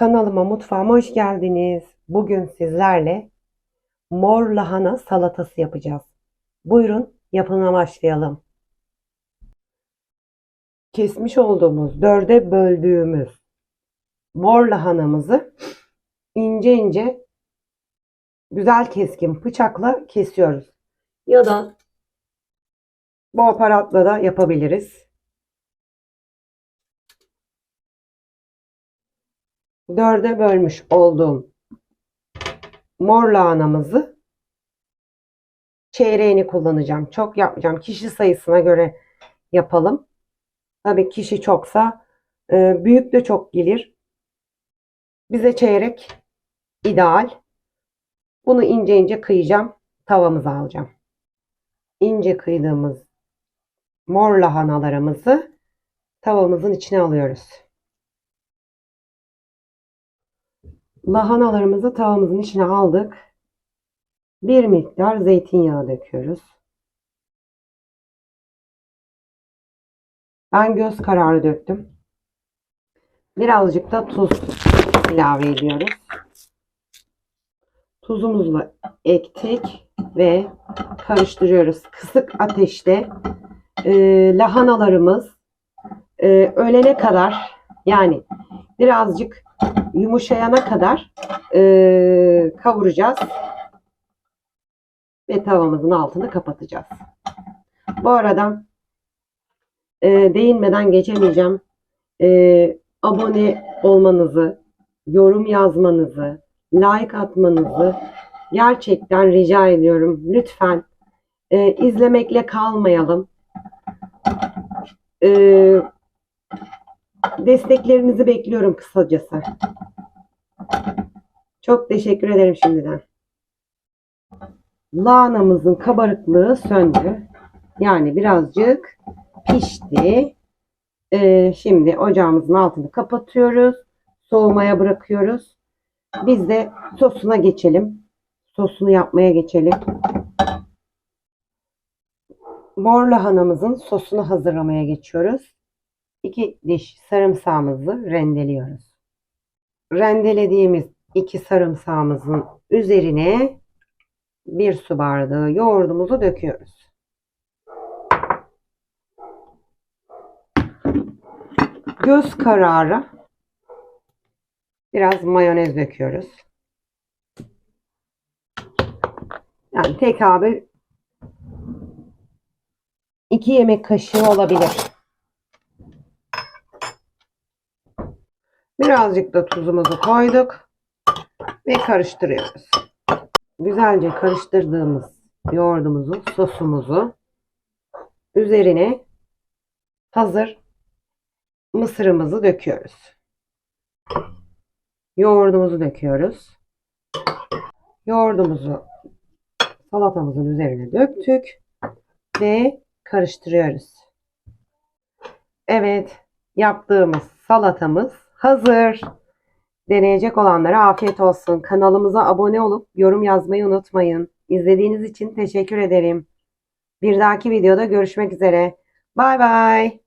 Kanalıma mutfağıma hoş geldiniz. Bugün sizlerle mor lahana salatası yapacağız. Buyurun yapımına başlayalım. Kesmiş olduğumuz, dörde böldüğümüz mor lahanamızı ince ince güzel keskin bıçakla kesiyoruz. Ya da bu aparatla da yapabiliriz. Dörde bölmüş olduğum mor lahanamızı çeyreğini kullanacağım. Çok yapmayacağım. Kişi sayısına göre yapalım. Tabii kişi çoksa e, büyük de çok gelir. Bize çeyrek ideal. Bunu ince ince kıyacağım. Tavamıza alacağım. İnce kıydığımız mor lahanalarımızı tavamızın içine alıyoruz. Lahanalarımızı tavamızın içine aldık. Bir miktar zeytinyağı döküyoruz. Ben göz kararı döktüm. Birazcık da tuz ilave ediyoruz. Tuzumuzu ektik ve karıştırıyoruz. Kısık ateşte e, lahanalarımız e, ölene kadar yani birazcık yumuşayana kadar e, kavuracağız. Ve tavamızın altını kapatacağız. Bu arada e, değinmeden geçemeyeceğim. E, abone olmanızı, yorum yazmanızı, like atmanızı gerçekten rica ediyorum. Lütfen e, izlemekle kalmayalım. E, desteklerinizi bekliyorum kısacası. Çok teşekkür ederim şimdiden. Lahanamızın kabarıklığı söndü. Yani birazcık pişti. Ee, şimdi ocağımızın altını kapatıyoruz. Soğumaya bırakıyoruz. Biz de sosuna geçelim. Sosunu yapmaya geçelim. Mor lahanamızın sosunu hazırlamaya geçiyoruz. 2 diş sarımsağımızı rendeliyoruz. Rendelediğimiz iki sarımsağımızın üzerine bir su bardağı yoğurdumuzu döküyoruz. Göz kararı biraz mayonez döküyoruz. Yani tekabül 2 yemek kaşığı olabilir. Birazcık da tuzumuzu koyduk ve karıştırıyoruz. Güzelce karıştırdığımız yoğurdumuzu, sosumuzu üzerine hazır mısırımızı döküyoruz. Yoğurdumuzu döküyoruz. Yoğurdumuzu salatamızın üzerine döktük ve karıştırıyoruz. Evet, yaptığımız salatamız hazır. Deneyecek olanlara afiyet olsun. Kanalımıza abone olup yorum yazmayı unutmayın. İzlediğiniz için teşekkür ederim. Bir dahaki videoda görüşmek üzere. Bay bay.